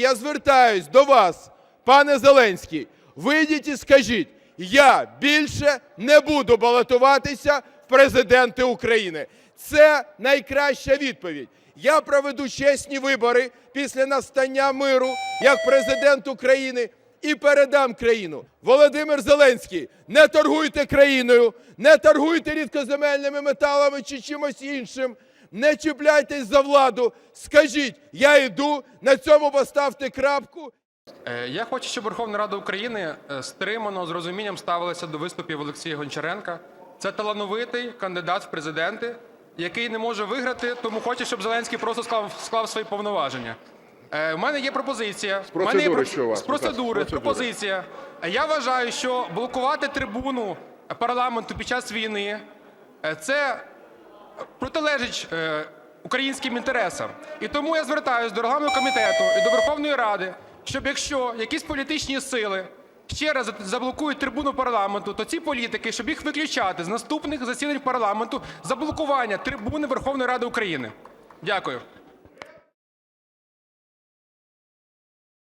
Я звертаюсь до вас, пане Зеленський. Вийдіть і скажіть, я більше не буду балотуватися в президенти України. Це найкраща відповідь. Я проведу чесні вибори після настання миру як президент України і передам країну. Володимир Зеленський, не торгуйте країною, не торгуйте рідкоземельними металами чи чимось іншим. Не чіпляйтесь за владу. Скажіть, я йду, на цьому поставте крапку. Е, Я хочу, щоб Верховна Рада України е, стримано, з розумінням ставилася до виступів Олексія Гончаренка. Це талановитий кандидат в президенти, який не може виграти, тому хоче, щоб Зеленський просто склав, склав свої повноваження. Е, У мене є пропозиція. З процедури що у вас? З процедури, з пропозиція. Я вважаю, що блокувати трибуну парламенту під час війни е, це протилежить е, українським інтересам. І тому я звертаюся до регламентного комітету і до Верховної Ради, щоб якщо якісь політичні сили ще раз заблокують трибуну парламенту, то ці політики, щоб їх виключати з наступних засідань парламенту за блокування трибуни Верховної Ради України. Дякую.